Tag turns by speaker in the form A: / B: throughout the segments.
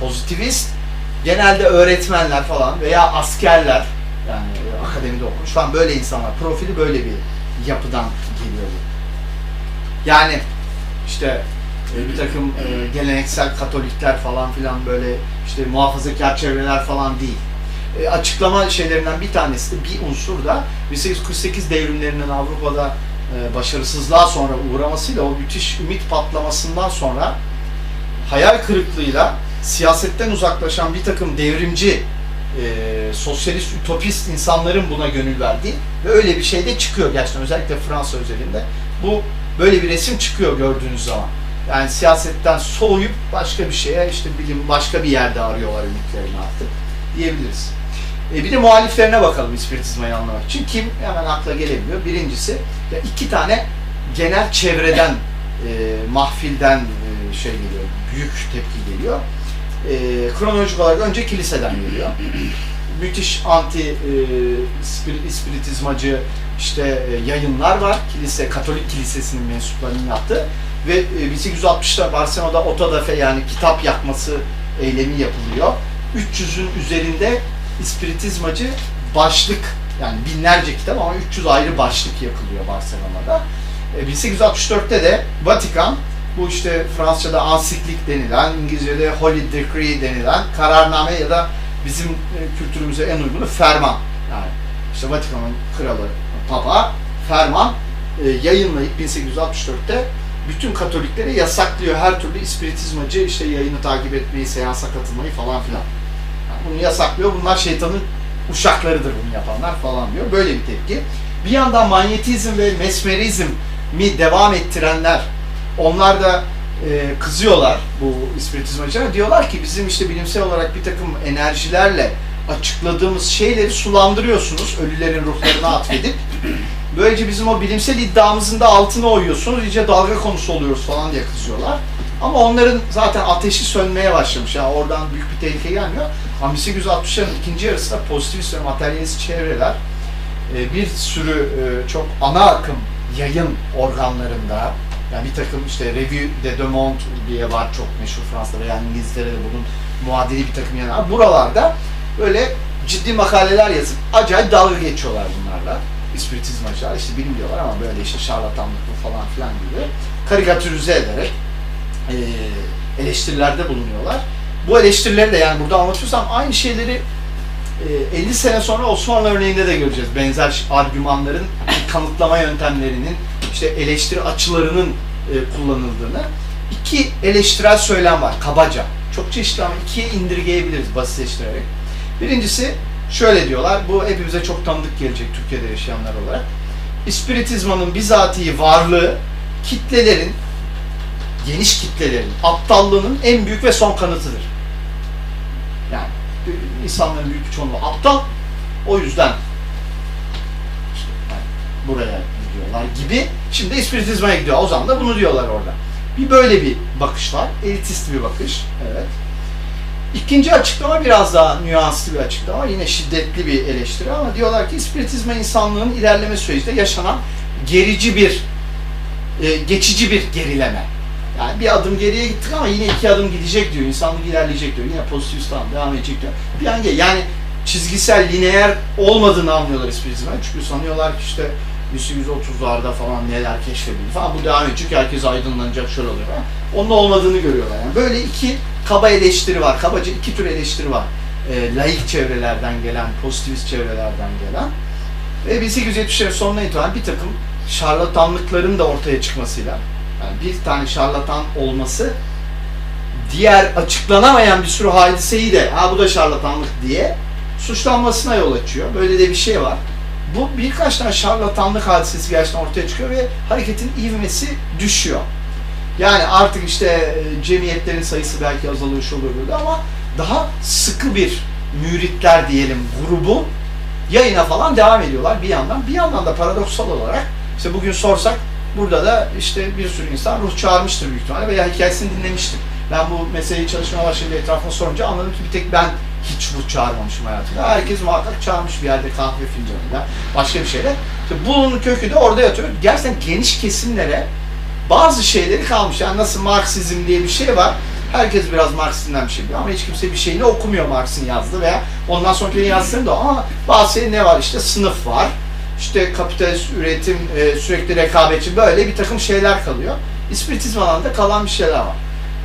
A: pozitivist genelde öğretmenler falan veya askerler yani akademide okumuş falan böyle insanlar profili böyle bir yapıdan geliyor. Yani işte e, bir takım e, geleneksel katolikler falan filan böyle işte muhafazakar çevreler falan değil. E, açıklama şeylerinden bir tanesi de bir unsur da 1848 devrimlerinin Avrupa'da başarısızlığa sonra uğramasıyla o müthiş ümit patlamasından sonra hayal kırıklığıyla siyasetten uzaklaşan bir takım devrimci e, sosyalist, ütopist insanların buna gönül verdiği ve öyle bir şey de çıkıyor gerçekten özellikle Fransa özelinde. Bu böyle bir resim çıkıyor gördüğünüz zaman. Yani siyasetten soğuyup başka bir şeye işte bilim başka bir yerde arıyorlar ümitlerini artık diyebiliriz. E, bir de muhaliflerine bakalım ispiritizmayı anlamak için. Kim hemen akla gelebiliyor? Birincisi ya iki tane genel çevreden, e, mahfilden e, şey geliyor, büyük tepki geliyor. E, kronolojik olarak önce kiliseden geliyor. Müthiş anti e, spir- ispiritizmacı işte e, yayınlar var. Kilise, Katolik Kilisesi'nin mensuplarının yaptığı ve e, 1860'da Barcelona'da Otadafe yani kitap yakması eylemi yapılıyor. 300'ün üzerinde ispiritizmacı başlık yani binlerce kitap ama 300 ayrı başlık yakılıyor Barcelona'da. E, 1864'te de Vatikan bu işte Fransızca'da ansiklik denilen, İngilizce'de Holy Decree denilen kararname ya da bizim e, kültürümüze en uygunu ferman. Yani işte Vatikan'ın kralı Papa ferman e, yayınlayıp 1864'te bütün Katoliklere yasaklıyor her türlü ispiritizmacı işte yayını takip etmeyi, seansa katılmayı falan filan. Yani bunu yasaklıyor. Bunlar şeytanın uşaklarıdır bunu yapanlar falan diyor. Böyle bir tepki. Bir yandan manyetizm ve mesmerizm mi devam ettirenler onlar da e, kızıyorlar bu ispiritizmacılara. Diyorlar ki bizim işte bilimsel olarak bir takım enerjilerle açıkladığımız şeyleri sulandırıyorsunuz ölülerin ruhlarına atfedip. Böylece bizim o bilimsel iddiamızın da altına oyuyorsunuz. iyice dalga konusu oluyoruz falan diye kızıyorlar. Ama onların zaten ateşi sönmeye başlamış. Yani oradan büyük bir tehlike gelmiyor. Ama 1860'ların ikinci yarısında pozitivist ve materyalist çevreler e, bir sürü e, çok ana akım yayın organlarında yani bir takım işte Revue de Le Monde diye var çok meşhur Fransa'da veya İngiltere'de bunun muadili bir takım yayınlar. Buralarda böyle ciddi makaleler yazıp acayip dalga geçiyorlar bunlarla. İspiritizmacılar işte bilim diyorlar ama böyle işte şarlatanlık falan filan gibi karikatürize ederek e, eleştirilerde bulunuyorlar. Bu eleştirileri de yani burada anlatıyorsam aynı şeyleri e, 50 sene sonra Osmanlı örneğinde de göreceğiz. Benzer argümanların kanıtlama yöntemlerinin işte eleştiri açılarının e, kullanıldığını. İki eleştirel söylem var kabaca. Çok çeşitli ama ikiye indirgeyebiliriz basitleştirerek. Birincisi şöyle diyorlar, bu hepimize çok tanıdık gelecek Türkiye'de yaşayanlar olarak. İspiritizmanın bizatihi varlığı kitlelerin, geniş kitlelerin aptallığının en büyük ve son kanıtıdır. Yani insanların büyük bir çoğunluğu aptal, o yüzden işte yani buraya gidiyorlar gibi. Şimdi ispiritizmaya gidiyor. O zaman da bunu diyorlar orada. Bir böyle bir bakış var. Elitist bir bakış. Evet. İkinci açıklama biraz daha nüanslı bir açıklama. Yine şiddetli bir eleştiri ama diyorlar ki ispiritizma insanlığın ilerleme sürecinde yaşanan gerici bir, e, geçici bir gerileme. Yani bir adım geriye gittik ama yine iki adım gidecek diyor. İnsanlık ilerleyecek diyor. Yine pozitif tamam devam edecek diyor. Bir an yani çizgisel, lineer olmadığını anlıyorlar ispiritizma. Çünkü sanıyorlar ki işte 1830'larda falan neler keşfedildi falan. Bu devam edecek. Herkes aydınlanacak şöyle oluyor falan. Onun olmadığını görüyorlar. Yani böyle iki kaba eleştiri var. Kabaca iki tür eleştiri var. E, laik çevrelerden gelen, pozitivist çevrelerden gelen. Ve 1870'lerin sonuna itibaren bir takım şarlatanlıkların da ortaya çıkmasıyla yani bir tane şarlatan olması diğer açıklanamayan bir sürü hadiseyi de ha bu da şarlatanlık diye suçlanmasına yol açıyor. Böyle de bir şey var. Bu birkaç tane şarlatanlık hadisesi gerçekten ortaya çıkıyor ve hareketin ivmesi düşüyor. Yani artık işte e, cemiyetlerin sayısı belki azalıyor şu olur ama daha sıkı bir müritler diyelim grubu yayına falan devam ediyorlar bir yandan. Bir yandan da paradoksal olarak işte bugün sorsak burada da işte bir sürü insan ruh çağırmıştır büyük ihtimalle veya hikayesini dinlemiştir. Ben bu meseleyi çalışmaya başlayınca etrafına sorunca anladım ki bir tek ben hiç ruh çağırmamışım hayatımda. Herkes muhakkak çağırmış bir yerde kahve fincanıyla, başka bir şeyle. İşte bunun kökü de orada yatıyor. Gerçekten geniş kesimlere bazı şeyleri kalmış. Yani nasıl Marksizm diye bir şey var. Herkes biraz Marx'ından bir şey biliyor ama hiç kimse bir şeyini okumuyor Marx'ın yazdığı veya ondan sonraki yazdığını da ama bazı şey ne var işte sınıf var. İşte kapitalist üretim, e, sürekli rekabetçi böyle bir takım şeyler kalıyor. İspiritizm alanında kalan bir şeyler var.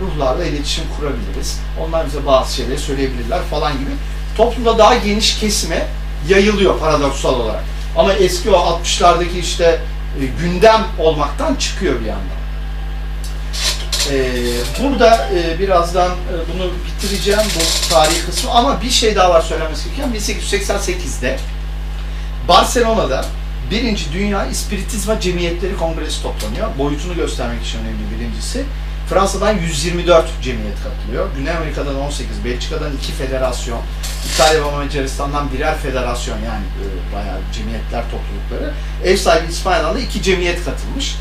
A: Ruhlarla iletişim kurabiliriz. Onlar bize bazı şeyleri söyleyebilirler falan gibi. Toplumda daha geniş kesime yayılıyor paradoksal olarak. Ama eski o 60'lardaki işte e, gündem olmaktan çıkıyor bir yandan. Ee, burada e, birazdan e, bunu bitireceğim bu tarihi kısmı ama bir şey daha var söylemesi gereken 1888'de Barcelona'da birinci Dünya İspiritizma Cemiyetleri Kongresi toplanıyor. Boyutunu göstermek için önemli birincisi. Fransa'dan 124 cemiyet katılıyor. Güney Amerika'dan 18, Belçika'dan 2 federasyon, İtalya ve Macaristan'dan birer federasyon yani e, bayağı cemiyetler toplulukları. Ev sahibi İspanya'dan da 2 cemiyet katılmış.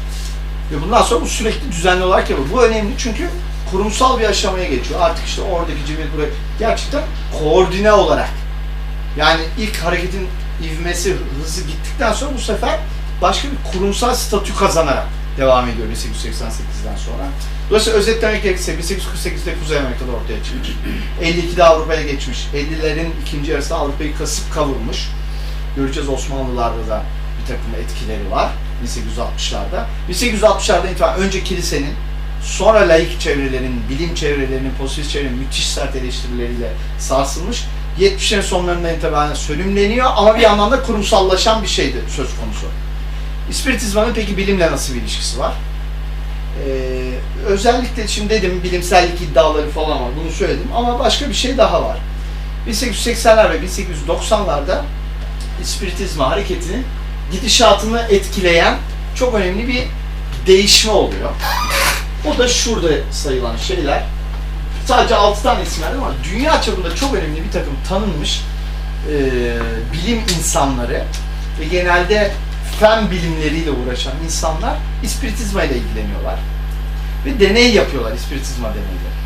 A: Ve bundan sonra bu sürekli düzenli olarak yapılıyor. Bu önemli çünkü kurumsal bir aşamaya geçiyor. Artık işte oradaki cemiyet buraya gerçekten koordine olarak. Yani ilk hareketin ivmesi, hızı gittikten sonra bu sefer başka bir kurumsal statü kazanarak devam ediyor 1888'den sonra. Dolayısıyla özetlemek gerekirse 1848'de Kuzey Amerika'da ortaya çıkmış. 52'de Avrupa'ya geçmiş. 50'lerin ikinci yarısında Avrupa'yı kasıp kavurmuş. Göreceğiz Osmanlılarda da bir takım etkileri var 1860'larda. 1860'lardan itibaren önce kilisenin, sonra laik çevrelerin, bilim çevrelerinin, pozitif çevrenin müthiş sert eleştirileriyle sarsılmış. 70'lerin sonlarından itibaren sönümleniyor ama bir yandan da kurumsallaşan bir şeydi söz konusu. İspiritizmanın peki bilimle nasıl bir ilişkisi var? Ee, özellikle şimdi dedim bilimsellik iddiaları falan var bunu söyledim ama başka bir şey daha var. 1880'ler ve 1890'larda İspiritizma hareketinin gidişatını etkileyen çok önemli bir değişme oluyor. O da şurada sayılan şeyler. Sadece 6 tane isim verdim ama dünya çapında çok önemli bir takım tanınmış e, bilim insanları ve genelde fen bilimleriyle uğraşan insanlar ispiritizma ile ilgileniyorlar. Ve deney yapıyorlar, ispiritizma deneyleri.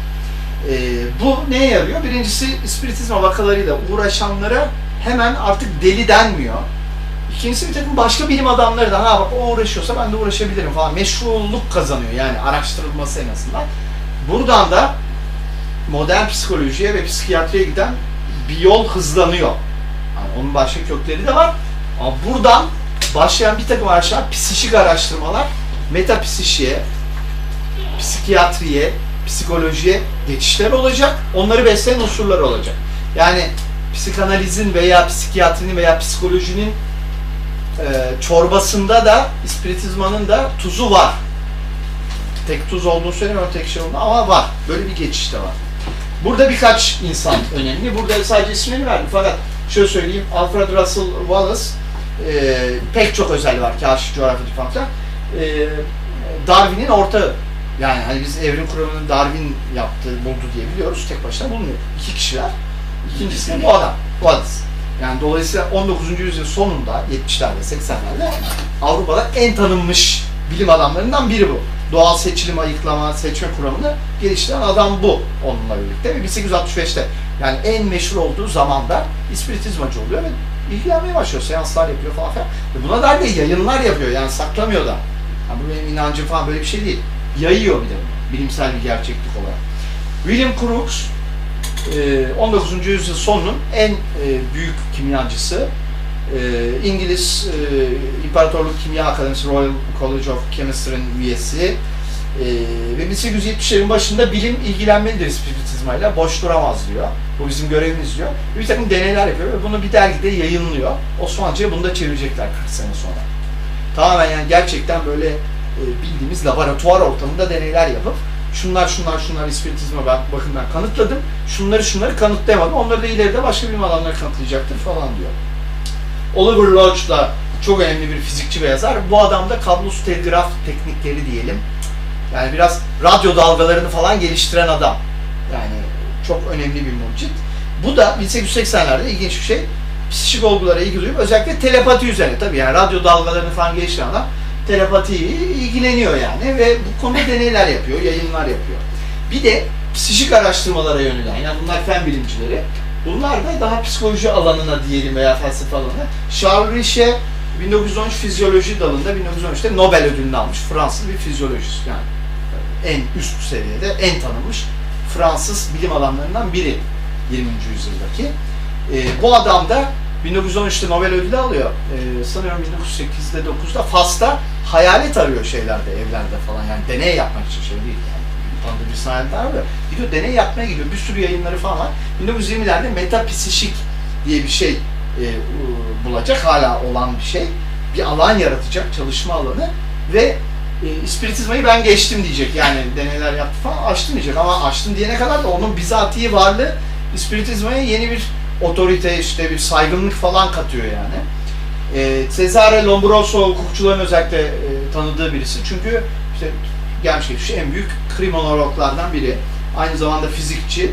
A: Ee, bu neye yarıyor? Birincisi ispiritizma vakalarıyla uğraşanlara hemen artık deli denmiyor. İkincisi bir takım başka bilim adamları da ha bak o uğraşıyorsa ben de uğraşabilirim falan meşruluk kazanıyor yani araştırılması en azından. Buradan da modern psikolojiye ve psikiyatriye giden bir yol hızlanıyor. Yani onun başka kökleri de var. Ama buradan başlayan bir takım araçlar, psikik araştırmalar, metapsişiye, psikiyatriye, psikolojiye geçişler olacak. Onları besleyen unsurlar olacak. Yani psikanalizin veya psikiyatrinin veya psikolojinin e, çorbasında da ispiritizmanın da tuzu var. Tek tuz olduğunu söylemiyorum, tek şey olduğunu ama var. Böyle bir geçiş de var. Burada birkaç insan önemli. Burada sadece ismini verdim fakat şöyle söyleyeyim. Alfred Russel Wallace e, pek çok özelliği var. Kaşif, coğrafyacı falan filan. E, Darwin'in ortağı. Yani hani biz evrim kuramını Darwin yaptı, buldu diye biliyoruz. Tek başına bulmuyor. İki kişiler. İkincisi bu adam. Wallace. Yani dolayısıyla 19. yüzyıl sonunda 70'lerde 80'lerde Avrupa'da en tanınmış bilim adamlarından biri bu. Doğal seçilim, ayıklama, seçme kuramını geliştiren adam bu onunla birlikte ve 1865'te yani en meşhur olduğu zamanda ispiritizmacı oluyor ve ilgilenmeye başlıyor, seanslar yapıyor falan filan. Ve buna dair de yayınlar yapıyor yani saklamıyor da. Yani bu benim inancım falan böyle bir şey değil. Yayıyor bir de bilimsel bir gerçeklik olarak. William Crookes e, 19. yüzyıl sonunun en e, büyük kimyacısı. E, İngiliz e, İmparatorluk Kimya Akademisi Royal College of Chemistry'nin üyesi. E, ve 1870'lerin başında bilim ilgilenmelidir spiritizmayla, boş duramaz diyor. Bu bizim görevimiz diyor. Bir takım deneyler yapıyor ve bunu bir dergide yayınlıyor. Osmanlıca'ya bunu da çevirecekler 40 sene sonra. Tamamen yani gerçekten böyle e, bildiğimiz laboratuvar ortamında deneyler yapıp şunlar şunlar şunlar bakın ben kanıtladım. Şunları şunları kanıtlayamadım. Onları da ileride başka bilim adamları kanıtlayacaktır falan diyor. Oliver Lodge da çok önemli bir fizikçi ve yazar. Bu adam da kablosuz telgraf teknikleri diyelim. Yani biraz radyo dalgalarını falan geliştiren adam. Yani çok önemli bir mucit. Bu da 1880'lerde ilginç bir şey. Psikik olgulara ilgi duyup özellikle telepati üzerine tabii yani radyo dalgalarını falan geliştiren adam telepatiyi ilgileniyor yani ve bu konuda deneyler yapıyor, yayınlar yapıyor. Bir de psikik araştırmalara yönelen, yani bunlar fen bilimcileri. Bunlar da daha psikoloji alanına diyelim veya felsefe alanına. Charles Richet 1913 fizyoloji dalında 1913'te Nobel ödülünü almış. Fransız bir fizyolojist yani en üst seviyede, en tanınmış Fransız bilim adamlarından biri 20. yüzyıldaki. E, bu adam da 1913'te Nobel ödülü alıyor. E, sanıyorum 1908'de 9'da Fas'ta hayalet arıyor şeylerde, evlerde falan. Yani deney yapmak için şey değil. Yani bir hayalet arıyor. Gidiyor deney yapmaya gidiyor. Bir sürü yayınları falan var. 1920'lerde metapsişik diye bir şey e, bulacak. Hala olan bir şey. Bir alan yaratacak, çalışma alanı ve e, spiritizmayı ben geçtim diyecek. Yani deneyler yaptı falan açtım diyecek ama açtım diyene kadar da onun bizatihi varlığı spiritizmaya yeni bir otorite işte bir saygınlık falan katıyor yani. E, Cesare Lombroso hukukçuların özellikle e, tanıdığı birisi. Çünkü işte gelmiş geçmiş en büyük kriminologlardan biri. Aynı zamanda fizikçi.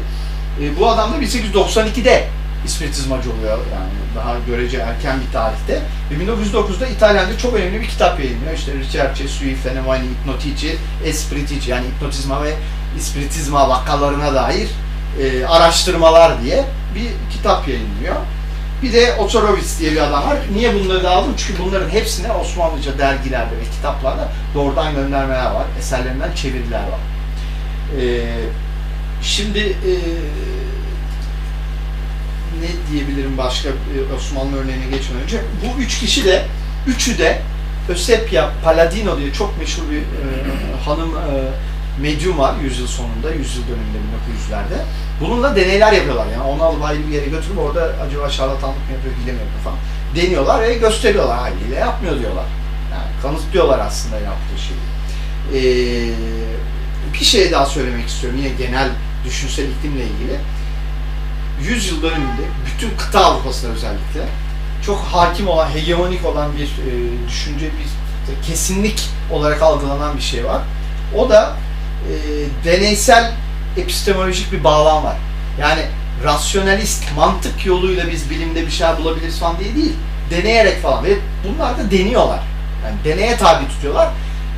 A: E, bu adam da 1892'de ispiritizmacı oluyor yani daha görece erken bir tarihte. Ve 1909'da İtalyanca çok önemli bir kitap yayınlıyor. İşte Ricerche sui fenomeni ipnotici, espritici yani hipnotizma ve ispiritizma vakalarına dair e, araştırmalar diye bir kitap yayınlıyor. Bir de Otorowicz diye bir adam var. Niye bunları da aldım? Çünkü bunların hepsine Osmanlıca dergilerde ve kitaplarda doğrudan göndermeler var. Eserlerinden çeviriler var. Ee, şimdi e, ne diyebilirim başka e, Osmanlı örneğine geçmeden önce? Bu üç kişi de, üçü de Ösepia Palladino diye çok meşhur bir e, hanım e, medyum var yüzyıl sonunda, yüzyıl döneminde 1900'lerde. Bununla deneyler yapıyorlar yani onu alıp ayrı bir yere götürüp orada acaba şarlatanlık mı yapıyor, hile mi yapıyor falan. Deniyorlar ve gösteriyorlar. Ha, hile yapmıyor diyorlar. Yani kanıtlıyorlar aslında yaptığı şeyi. Ee, bir şey daha söylemek istiyorum yine genel düşünsel iklimle ilgili. 100 yıl döneminde bütün kıta Avrupa'sında özellikle çok hakim olan, hegemonik olan bir e, düşünce, bir kesinlik olarak algılanan bir şey var. O da e, deneysel epistemolojik bir bağlam var. Yani rasyonalist, mantık yoluyla biz bilimde bir şey bulabiliriz falan diye değil. Deneyerek falan. Ve bunlar da deniyorlar. Yani deneye tabi tutuyorlar.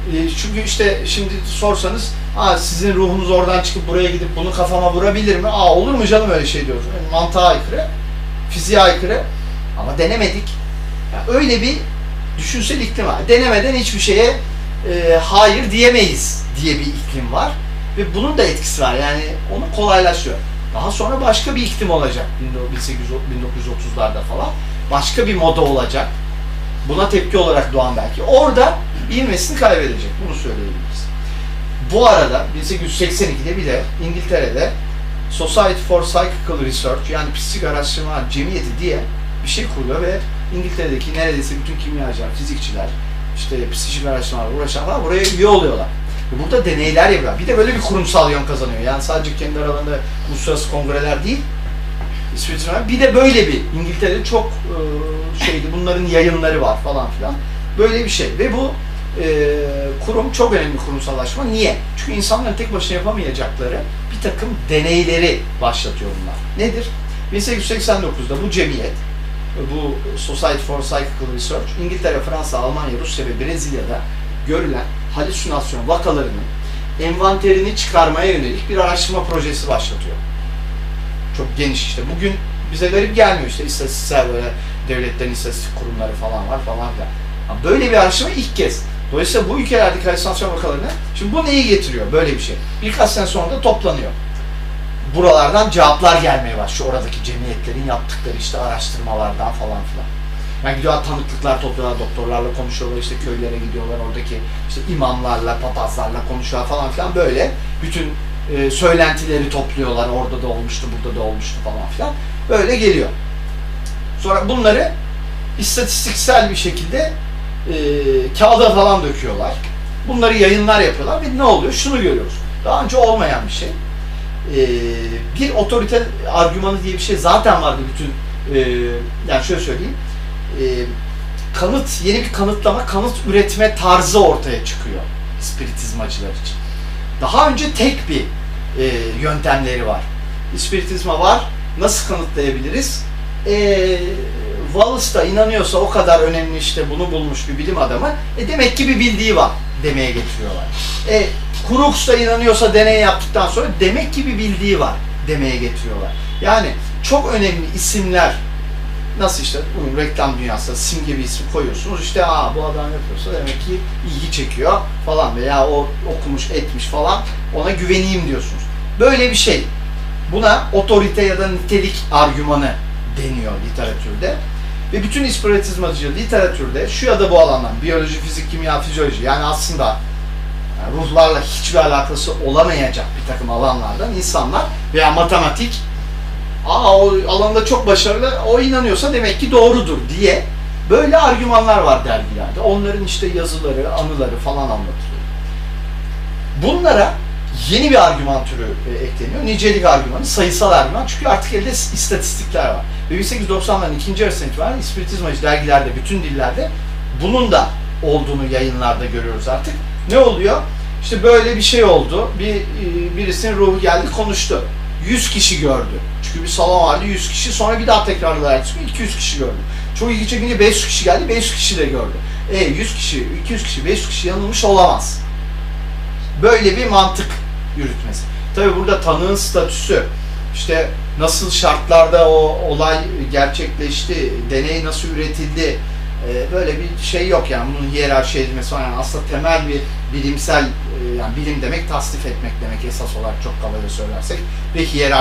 A: E, çünkü işte şimdi sorsanız Aa, sizin ruhunuz oradan çıkıp buraya gidip bunu kafama vurabilir mi? Aa olur mu canım öyle şey diyoruz. Yani mantığa aykırı, fiziğe aykırı ama denemedik. Yani öyle bir düşünsel iklim var. Denemeden hiçbir şeye e, hayır diyemeyiz diye bir iklim var. Ve bunun da etkisi var. Yani onu kolaylaşıyor. Daha sonra başka bir iklim olacak 1930'larda falan. Başka bir moda olacak. Buna tepki olarak doğan belki. Orada ivmesini kaybedecek. Bunu söyleyebiliriz. Bu arada 1882'de bir de İngiltere'de Society for Psychical Research yani psikik araştırma cemiyeti diye bir şey kuruluyor ve İngiltere'deki neredeyse bütün kimyacılar, fizikçiler, işte psikik araştırmalarla uğraşanlar buraya üye oluyorlar. Burada deneyler yapıyorlar. Bir de böyle bir kurumsal yön kazanıyor. Yani sadece kendi aralarında uluslararası kongreler değil, İsviçre bir de böyle bir İngiltere'de çok e, şeydi bunların yayınları var falan filan. Böyle bir şey ve bu e, kurum çok önemli kurumsallaşma. Niye? Çünkü insanların tek başına yapamayacakları bir takım deneyleri başlatıyor bunlar. Nedir? 1889'da bu cemiyet, bu Society for Psychical Research, İngiltere, Fransa, Almanya, Rusya ve Brezilya'da görülen halüsinasyon vakalarının envanterini çıkarmaya yönelik bir araştırma projesi başlatıyor. Çok geniş işte. Bugün bize garip gelmiyor işte istatistiksel böyle devletlerin istatistik kurumları falan var falan filan. Böyle bir araştırma ilk kez. Dolayısıyla bu ülkelerdeki halüsinasyon vakalarını, şimdi bu neyi getiriyor böyle bir şey? Birkaç sene sonra da toplanıyor. Buralardan cevaplar gelmeye başlıyor. Oradaki cemiyetlerin yaptıkları işte araştırmalardan falan filan. Yani gidiyorlar tanıklıklar topluyorlar, doktorlarla konuşuyorlar, işte köylere gidiyorlar, oradaki işte imamlarla, papazlarla konuşuyorlar falan filan böyle. Bütün e, söylentileri topluyorlar, orada da olmuştu, burada da olmuştu falan filan. Böyle geliyor. Sonra bunları istatistiksel bir şekilde e, kağıda falan döküyorlar. Bunları yayınlar yapıyorlar ve ne oluyor? Şunu görüyoruz. Daha önce olmayan bir şey. E, bir otorite argümanı diye bir şey zaten vardı bütün e, yani şöyle söyleyeyim e, kanıt, yeni bir kanıtlama, kanıt üretme tarzı ortaya çıkıyor spiritizmacılar için. Daha önce tek bir e, yöntemleri var. Spiritizma var. Nasıl kanıtlayabiliriz? E, Wallace da inanıyorsa o kadar önemli işte bunu bulmuş bir bilim adamı. E demek ki bir bildiği var demeye getiriyorlar. E, Crookes da inanıyorsa deney yaptıktan sonra demek ki bir bildiği var demeye getiriyorlar. Yani çok önemli isimler nasıl işte bunun reklam dünyasında simge bir isim koyuyorsunuz işte aa bu adam yapıyorsa demek ki ilgi çekiyor falan veya o okumuş etmiş falan ona güveneyim diyorsunuz. Böyle bir şey. Buna otorite ya da nitelik argümanı deniyor literatürde. Ve bütün ispiritizmacı literatürde şu ya da bu alandan biyoloji, fizik, kimya, fizyoloji yani aslında yani ruhlarla hiçbir alakası olamayacak bir takım alanlardan insanlar veya matematik aa o alanda çok başarılı o inanıyorsa demek ki doğrudur diye böyle argümanlar var dergilerde. Onların işte yazıları, anıları falan anlatılıyor. Bunlara yeni bir argüman türü e, ekleniyor. Nicelik argümanı, sayısal argüman. Çünkü artık elde is- istatistikler var. Ve 1890'ların ikinci yarısına itibaren ispiritizmacı dergilerde, bütün dillerde bunun da olduğunu yayınlarda görüyoruz artık. Ne oluyor? İşte böyle bir şey oldu. Bir e, birisinin ruhu geldi, konuştu. 100 kişi gördü. Çünkü bir salon vardı 100 kişi. Sonra bir daha tekrarlayarak gün 200 kişi gördü. Çok ilgi çekince 500 kişi geldi. 500 kişi de gördü. E 100 kişi, 200 kişi, 500 kişi yanılmış olamaz. Böyle bir mantık yürütmesi. Tabi burada tanığın statüsü, işte nasıl şartlarda o olay gerçekleşti, deney nasıl üretildi, e, böyle bir şey yok yani bunun hiyerarşi edilmesi var. Yani aslında temel bir bilimsel, e, yani bilim demek tasnif etmek demek esas olarak çok kabaca söylersek ve hiyerarşi